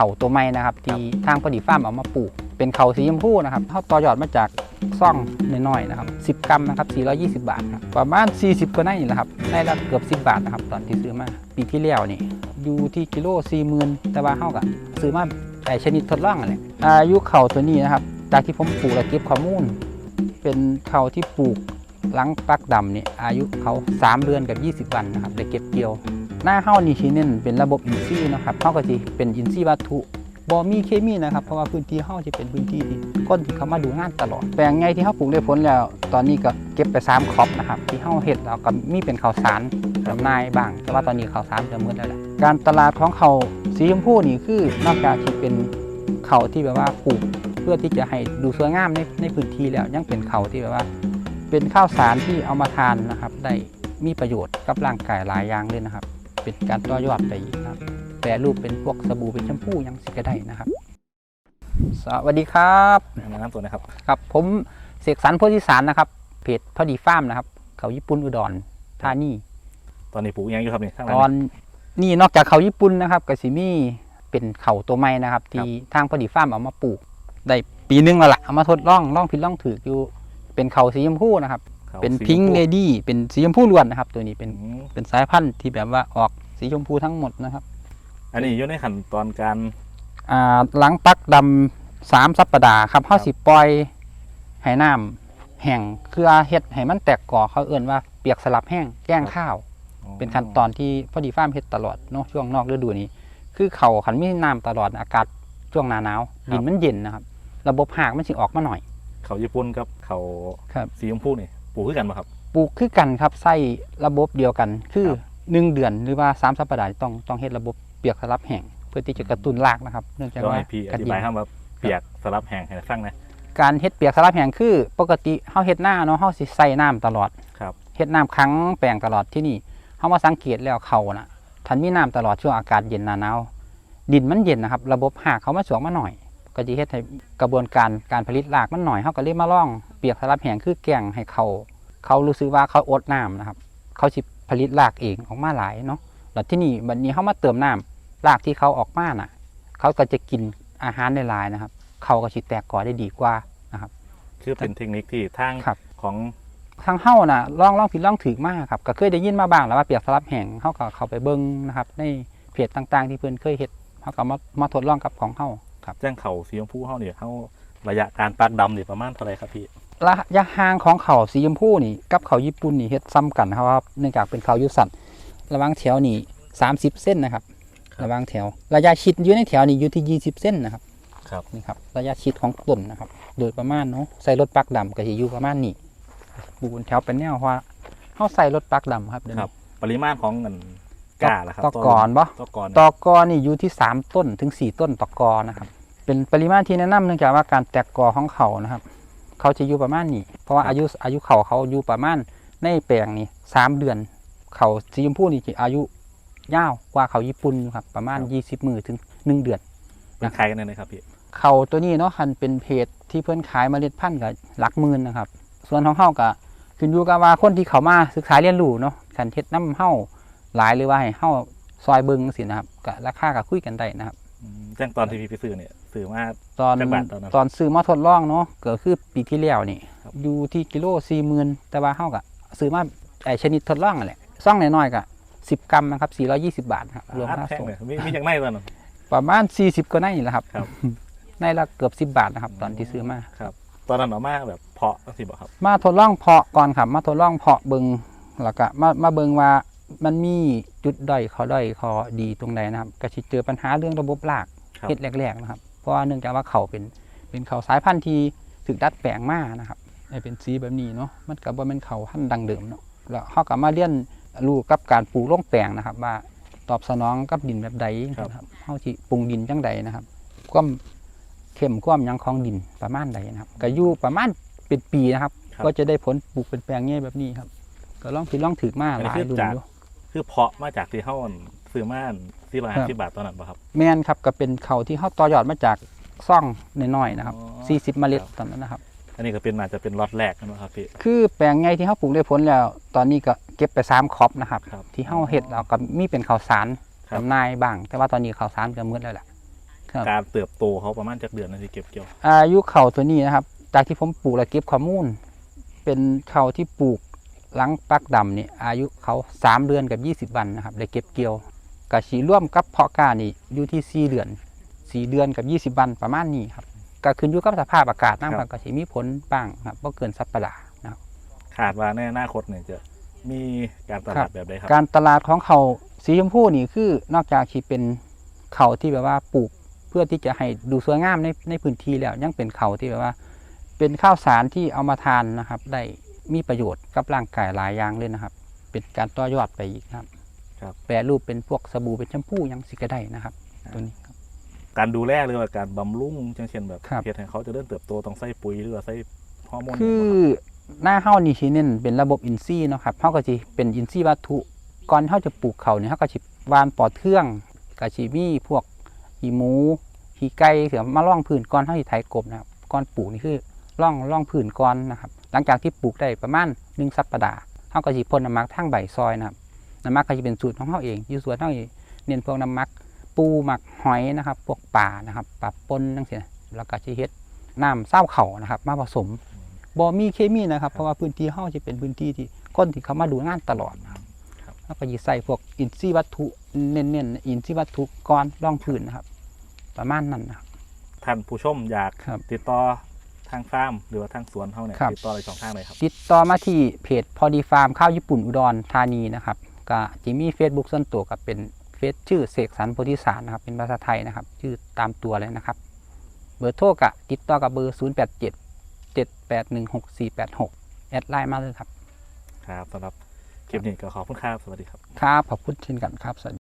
เขาตัวใหม่นะครับ ที่ทางพอดีฟาร์มเอามาปลูก เป็นเขาสีชมพูนะครับเขาต่อยอดมาจากซ่องน้อยๆนะครับ 10 กรัมนะครับ 420 บาทครับประมาณ 40 กว่าไร่นี่แหละครับไร่ละเกือบ 10 บาทนะครับ ตอนที่ซื้อมา ปีที่แล้วนี่อยู่ที่กิโล 40,000 แต่ว่าเฮาก็ซื้อมาแต่ชนิดทดลองอะไรอายุเขาตัวนี้นะครับ จากที่ผมปลูกและเก็บข้อมูล เป็นเขาที่ปลูกหลังปักดำนี่อายุเขา3เดือนกับ 20 วันนะครับได้เก็บเกี่ยว หน้าเฮ้านี่ที่เน้นเป็นระบบอินทรีย์นะครับเฮ้าก็จะเป็นอินทรีย์วัตถุบ่มีเคมีนะครับเพราะว่าพื้นที่เฮ้าจะเป็นพื้นที่ที่คนที่เขามาดูงานตลอด แปลงไงที่เฮ้าปลูกได้ผลแล้ว ตอนนี้ก็เก็บไป3ครอบนะครับ ที่เฮ้าเห็ดแล้วก็มีเป็นข้าวสารจำนายบ้าง แต่ว่าตอนนี้ข้าวสารจะมืดแล้วแหละการตลาดของเขาสีชมพูนี่คือนอกจากที่เป็นเขาที่แบบว่าปลูกเพื่อที่จะให้ดูสวยงามในในพื้นที่แล้วยังเป็นเขาที่แบบว่า เป็นข้าวสารที่เอามาทานนะครับได้มีประโยชน์กับร่างกายหลายอย่างเลยนะครับ เป็นการต่อยอดไปอีกนะครับแปรรูปเป็นพวกสบู่เป็นแชมพูยังสิก็ได้นะครับ สวัสดีครับแนะนำตัวนะครับครับ ผมเสกสรรโพธิสารนะครับเพจพอดีฟาร์มนะครับ เขาญี่ปุ่นอุดรธานีตอนนี้ปลูกยังอยู่ครับนี่ข้างหตลังอนนี่นอกจากเขาญี่ปุ่นนะครับกสิมีเป็นเขาตัวใหม่นะครับ ที่ทางพอดีฟาร์มเอามาปลูก ได้ปีนึงแล้วล่ะเอามาทดลองลองผิดลองถืออยู่เป็นเขาสีชมพูนะครับขา เป็นสีพิงชมพูเลดี้เป็นสีชมพูล้วนนะครับ ตัวนี้เป็นอืมเป็นสายพันธุ์ที่แบบว่าออกสีชมพูทั้งหมดนะครับ อันนี้อยู่ในขั้นตอนการอ่าหลังปักดำสามสัปดาห์ครับครัเขาบสิปล่อยให้น้ำแห้งคือเฮ็ดให้มันแตกก่อเขาเอื่นว่าเปียกสลับแห้งแกล้งข้าว เป็นขั้นตอนที่พอดีฟาร์มเฮ็ดตลอดเนาะช่วงนอกฤดูนี้ คือเขาขันมีน้ำตลอดอากาศช่วงหนาหนาวดินมันเย็นนะครับ ระบบหากมันสิออกมาหน่อย เขาญี่ปุ่นกับเขาครับสีชมพูนี่ป ลูกขึ้นกันป่ะครับ ปลูกคือกันครับใส่ระบบเดียวกัน คือครับ หนึ่งเดือนหรือว่าสามสัปดาห์ต้องต้องเฮ็ดระบบเปียกสลับแห้งเพื่อที่จะกระตุ้นรากนะครับ เนื่องจากลองว่าให้พี่อกัดธิดิบายนครับว่าเปียกสลับแห้งให้ฟังนะ การเฮ็ดเปียกสลับแห้งคือ ปกติเฮาเฮ็ดหน้าเนาะเฮาสิใส่น้ำตลอดครับ เฮ็ดน้ำครั้งแปลงตลอดที่นี่เฮามาสังเกตแล้วเขาน่ะทันมีน้ำตลอดช่วงอากาศเย็นหนาหนาวดินมันเย็นนะครับ ระบบหากเขามาสวงมาหน่อย ก็จะเฮ็ดให้กระบวนการการผลิตรากมันหน่อยเฮาก็เลยมาล่อง เปียกสลับแห้งคือแกงให้เขา เขารู้สึกว่าเขาอดน้ำนะครับ เขาสิผลิตรากเองออกมาหลายเนาะแล้วที่นี่บัดนี้เขามาเติมน้ำรากที่เขาออกมาน่ะ เขาก็จะกินอาหารได้หลายนะครับ เขาก็สิแตกกอได้ดีกว่านะครับ คือเป็นเทคนิคที่ทางครับของทางเฮ้าน่ะลองลองผิดลองถือมากครับก็เคยได้ยินมาบ้างแล้วว่าเปียกสลับแห้งเฮาก็เข้าไปเบิ่งนะครับ ในเพจต่างๆ ที่เพิ่นเคยเฮ็ดเฮาก็มามาทดลองกับของเฮาครับแจ้งเขาสีชมพูเขาเนี่ยเขาระยะการปักดำเนี่ยประมาณเท่าไหรครับพี่ ระยะห่างของเขาสีชมพูนี่กับเขาญี่ปุ่นนี่เฮ็ดซ้ำกันครับว่าเนื่องจากเป็นเขายุสันระหว่างแถวนี่30เส้นนะครับครับระหว่างแถว ระยะชิดอยู่ในแถวนี่อยู่ที่20เส้นนะครับครับนี่ครับระยะชิดของต้นนะครับ โดยประมาณเนาะใส่รถปักดำก็สิอยู่ประมาณนี้ปลูกเป็นแถวเป็นแนวเพราะว่าเฮาใส่รถปักดำครับเดี๋ยวครันี้บปริมาณของเงินกล้าล่ะครับต่อก่อนบ่ต่อก่อนตอกอนี่อยู่ที่3ต้นถึง4ต้นต่อกอนะครับ เป็นปริมาณที่แนะนำเนื่องจากว่าการแตกกอของเขานะครับ เขาจะอยู่ประมาณนี้ เพราะว่าอายุอายุเขาเขาอยู่ประมาณในแปลงนี่สามเดือน เขาสีชมพูนี่จะอายุยาวกว่าเขาญี่ปุ่นอยู่ครับ ประมาณ20มือถึง1เดือนเป็นใครกันเนี่ยนะครับพี่เขาตัวนี้เนาะคันเป็นเพจที่เพื่อนขายเมล็ดพันธุ์กับหลักหมื่นนะครับ ส่วนของเฮาก็ขึ้นอยู่กับว่าคนที่เขามาศึกษาเรียนรู้เนาะคันเฮ็ดน้ำเฮาหลายหรือว่าให้เฮาซอยเบิ่งสินะครับก็ราคาก็คุยกันได้นะครับอืมแจ้งตอนที่พี่ไปซื้อเนี่ย ซื้อมา ตอนจักบาทตอนนั้นตอนซื้อมาทดลองเนาะก็คือปีที่แล้วนี่ ครับ อยู่ที่กิโลสี่หมื่นแต่ว่าเฮาก็ซื้อมาไอชนิดทดลองนั่นแหละซ่องน้อยๆก็สิบกรัมนะครับสี่ร้อยี่สิบบาทครับรวมอัดค่าแพงส่งเลยมีมีอย่างไรตอนนั้น ประมาณสี่สิบก็ได้นี่แหละครับครับ ในละเกือบสิบบาทนะครับ ตอนที่ซื้อมา ครับ ตอนนั้นออกมาแบบเพาะสิบอกครับ มาทดลองเพาะก่อนครับมาทดลองเพาะเบิงแล้วก็มามาเบิงว่ามันมีจุดด้อยข้อด้อยข้อดีตรงใดนะครับ ก็สิเจอปัญหาเรื่องระบบรากครับ เฮ็ดแรกๆนะครับเพราะ ว่าเนื่องจากว่าเขาเป็นเป็นเขาสายพันธุ์ที่ถึกดัดแปลงมานะครับให้เป็นสีแบบนี้เนาะมันก็บ่แม่นเขาพันธุ์ดังเดิมเนาะแล้วเฮาก็มาเรียนรู้กับการปลูกลงแปลงนะครับ ว่าตอบสนองกับดินแบบใดนะครับเฮาสิปรุงดินจังใดนะครับความเข้มความหยังของดินประมาณใดนะครับก็อยู่ประมาณเป็นปีนะครับครับก็จะได้ผลปลูกเป็นแปลงเงี้ยแบบนี้ครับ ก็ลองผิดลองถือมาอันหนี้ลายคือรุ่นจากอยู่คือเพาะมาจากที่เขา ซื้อมาที่ร้านครับที่บาทตอนนั้นป่ะครับ แม่นครับก็เป็นเขาที่เขาต่อยอดมาจากซ่องน้อยๆนะครับอ๋อ40เมล็ดครับ ตอนนั้นนะครับ อันนี้ก็เป็นอาจจะเป็นล็อตแรกนะครับพี่ คือแปลงไงที่เขาปลูกได้ผลแล้ว ตอนนี้ก็เก็บไปสามครอบนะครับ ครับที่เขาเห็ดเราก็มีเป็นข้าวสารครับ จำหนายบ้าง แต่ว่าตอนนี้ข้าวสารก็มืดแล้วแหละ ครับ การเติบโตเขาประมาณจากเดือนนาทีเก็บเกี่ยว อายุเขาตัวนี้นะครับ จากที่ผมปลูกและเก็บข้อมูล เป็นเขาที่ปลูกหลังปักดำนี่อายุเขา3เดือนกับ20วันนะครับได้เก็บเกี่ยว กะชีร่วมกับเพาะกล้านี่อยู่ที่4เดือน4เดือนกับ20วันประมาณนี้ครับก็ขึ้นอยู่กับสภาพอากาศนะครับก็สิมีผลบ้างครับบ่เกินสัปดาห์นะครับขาดว่าในอนาคตเนี่ยจะมีการตครัลาดบแบบใดครับการตลาดของเขาสีชมพูนี่คือนอกจากที่เป็นเขาที่แบบว่าปลูกเพื่อที่จะให้ดูสวยงามในในพื้นที่แล้วยังเป็นเขาที่แบบว่า เป็นข้าวสารที่เอามาทานนะครับ ได้มีประโยชน์กับร่างกายหลายอย่างเลยนะครับ เป็นการต่อยอดไปอีกครับ ครับ แปรรูปเป็นพวกสบู่เป็นแชมพูหยังสิก็ได้นะครับ ตัวนี้ครับ การดูแลหรือว่าการบำรุงจังเช่นแบบครับ เฮ็ดให้เขาเจะเริ่มเติบโตต้องใส่ปุ๋ยหรือว่าใส่ฮอร์โมนคือหน้าเฮ้านี่ที่เน้นเป็นระบบอินทรีย์เนาะครับเฮาก็สิเป็นอินทรีย์วัตถุก่อนเฮาจะปลูกเขาเนี่ยเฮาก็สิหวานปอเทืองก็สิมีพวกขี้หมูขี้ไก่เสือมาล่องพื้นก่อนเฮาสิไถกบนะครับก่อนปลูกนี่คือล่องล่องพื้นก่อนนะครับ หลังจากที่ปลูกได้ประมาณ1สัปดาห์เฮาก็สิพ่นน้ำหมักทางใบซอยนะครับ น้ำหมักก็สิเป็นสูตรของเฮาเองอยู่สวนเฮานี่เน้นพวกน้ำหมักปูหมักหอยนะครับ พวกปลานะครับปลาปนจังซี่แล้วก็สิเฮ็ดน้ำเศร้าเขานะครับ มาผสมบ่มีเคมีนะครับ เพราะว่าพื้นที่เฮาจะเป็นพื้นที่ที่คนที่เขามาดูงานตลอดนะครับแล้วก็สิใส่พวกอินทรีย์วัตถุเน้นๆอินทรีย์วัตถุก่อนร่องพื้นนะครับ ประมาณนั้นนะครับท่านผู้ชมอยากครับติดต่อทางฟาร์มหรือว่าทางสวนเขาเนี่ยครับติดต่อในช่องทางไหนครับ ติดต่อมาที่เพจพอดีฟาร์มข้าวญี่ปุ่นอุดรธานีนะครับ ก็จะมี Facebook ส่วนตัวกับเป็นเฟซชื่อเสกสรรโพธิสารนะครับ เป็นภาษาไทยนะครับ ชื่อตามตัวเลยนะครับ เบอร์โทรกะติดต่อกับเบอร์ 0 8 7 7 8 1 6 4 8 6 แอดไลน์มาเลยครับ ครับสำหรับคลิปนี้ก็ขอบคุณครับ สวัสดีครับ ครับ ขอบคุณเช่นกันครับ สวัสดี